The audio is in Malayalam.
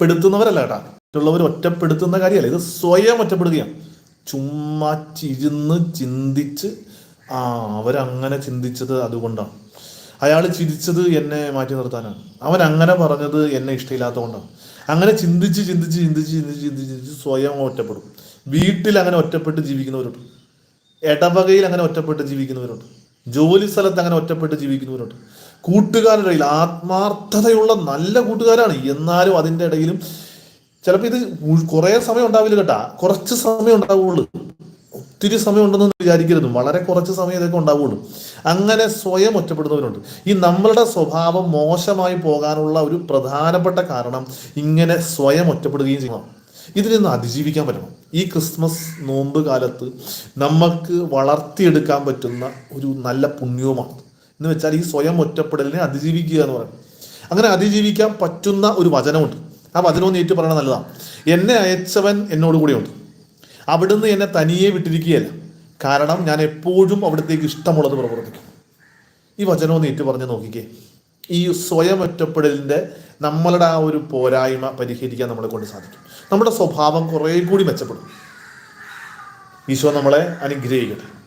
പെടുത്തുന്നവരല്ല കേട്ടാ. മറ്റുള്ളവർ ഒറ്റപ്പെടുത്തുന്ന കാര്യമല്ല. ഇത് സ്വയം ഒറ്റപ്പെടുകയാണ്. ചുമ്മാ ചിരുന്ന് ചിന്തിച്ച് ആ അവരങ്ങനെ ചിന്തിച്ചത് അതുകൊണ്ടാണ്. അയാൾ ചിരിച്ചത് എന്നെ മാറ്റി നിർത്താനാണ്. അവൻ അങ്ങനെ പറഞ്ഞത് എന്നെ ഇഷ്ടമില്ലാത്തതുകൊണ്ടാണ്. അങ്ങനെ ചിന്തിച്ച് ചിന്തിച്ച് ചിന്തിച്ച് ചിന്തിച്ച് ചിന്തിച്ച് ചിന്തിച്ച് സ്വയം ഒറ്റപ്പെടും. വീട്ടിൽ അങ്ങനെ ഒറ്റപ്പെട്ട് ജീവിക്കുന്നവരുണ്ട്. ഇടവകയിൽ അങ്ങനെ ഒറ്റപ്പെട്ട് ജീവിക്കുന്നവരുണ്ട്. ജോലി സ്ഥലത്ത് അങ്ങനെ ഒറ്റപ്പെട്ട് ജീവിക്കുന്നവരുണ്ട്. കൂട്ടുകാരുടെ ഇടയിൽ ആത്മാർത്ഥതയുള്ള നല്ല കൂട്ടുകാരാണ്. എന്നാലും അതിന്റെ ഇടയിലും ചിലപ്പോൾ ഇത് കുറേ സമയം ഉണ്ടാവില്ല കേട്ടാ. കുറച്ച് സമയം ഉണ്ടാവുള്ളൂ. ഒത്തിരി സമയം ഉണ്ടെന്ന് വിചാരിക്കരുത്. വളരെ കുറച്ച് സമയം ഇതൊക്കെ ഉണ്ടാവുള്ളൂ. അങ്ങനെ സ്വയം ഒറ്റപ്പെടുന്നവരുണ്ട്. ഈ നമ്മളുടെ സ്വഭാവം മോശമായി പോകാനുള്ള ഒരു പ്രധാനപ്പെട്ട കാരണം ഇങ്ങനെ സ്വയം ഒറ്റപ്പെടുകയും ചെയ്യണം. ഇതിൽ നിന്ന് അതിജീവിക്കാൻ പറ്റണം. ഈ ക്രിസ്മസ് നോമ്പ് കാലത്ത് നമുക്ക് വളർത്തിയെടുക്കാൻ പറ്റുന്ന ഒരു നല്ല പുണ്യവുമാണ്. എന്ന് വെച്ചാൽ ഈ സ്വയം ഒറ്റപ്പെടലിനെ അതിജീവിക്കുക എന്ന് പറയുന്നത് അങ്ങനെ അതിജീവിക്കാൻ പറ്റുന്ന ഒരു വചനമുണ്ട്. ആ വചനം ഒന്ന് ഏറ്റു പറയണത് നല്ലതാണ് എന്നെ അയച്ചവൻ എന്നോട് കൂടെയുണ്ട്. അവിടുന്ന് എന്നെ തനിയെ വിട്ടിരിക്കുകയല്ല. കാരണം ഞാൻ എപ്പോഴും അവിടത്തേക്ക് ഇഷ്ടമുള്ളത് പ്രവർത്തിക്കും. ഈ വചനം ഒന്ന് ഏറ്റു പറഞ്ഞ് നോക്കിക്കേ. ഈ സ്വയം ഒറ്റപ്പെടലിന്റെ നമ്മളുടെ ആ ഒരു പോരായ്മ പരിഹരിക്കാൻ നമ്മളെ കൊണ്ട് സാധിക്കും. നമ്മുടെ സ്വഭാവം കുറേ കൂടി മെച്ചപ്പെടും. ഈശോ നമ്മളെ അനുഗ്രഹിക്കട്ടെ.